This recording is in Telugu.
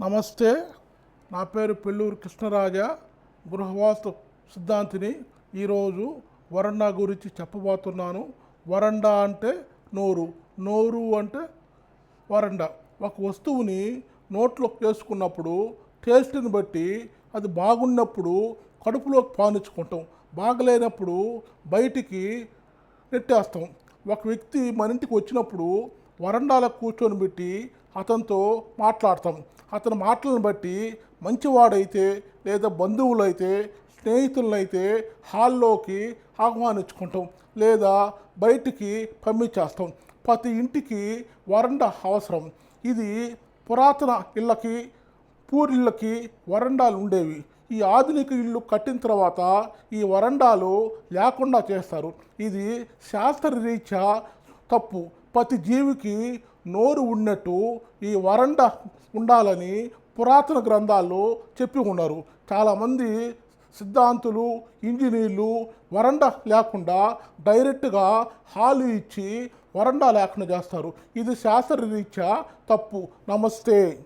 నమస్తే నా పేరు పెళ్ళూరు కృష్ణరాజ. గృహవాస్తు సిద్ధాంతిని ఈరోజు వరండా గురించి చెప్పబోతున్నాను. వరండా అంటే నోరు నోరు అంటే వరండా. ఒక వస్తువుని నోట్లో వేసుకున్నప్పుడు టేస్ట్ని బట్టి అది బాగున్నప్పుడు కడుపులోకి పానించుకుంటాం బాగలేనప్పుడు బయటికి నెట్టేస్తాం. ఒక వ్యక్తి మన ఇంటికి వచ్చినప్పుడు వరండాలో కూర్చొని పెట్టి అతనితో మాట్లాడతాం. అతని మాటలను బట్టి మంచివాడైతే లేదా బంధువులైతే స్నేహితులనైతే హాల్లోకి ఆహ్వానించుకుంటాం లేదా బయటికి పంపించేస్తాం ప్రతి ఇంటికి వరండా అవసరం. ఇది పురాతన ఇళ్ళకి పూరిళ్ళకి వరండాలు ఉండేవి. ఈ ఆధునిక ఇల్లు కట్టిన తర్వాత ఈ వరండాలు లేకుండా చేస్తారు. ఇది శాస్త్రరీత్యా తప్పు. ప్రతి జీవికి నోరు ఉన్నట్టు ఈ వరండా ఉండాలని పురాతన గ్రంథాల్లో చెప్పి ఉన్నారు. చాలామంది సిద్ధాంతులు ఇంజనీర్లు వరండా లేకుండా డైరెక్ట్గా హాలు ఇచ్చి వరండా లేకుండా చేస్తారు. ఇది శాస్త్రరీత్యా తప్పు. నమస్తే.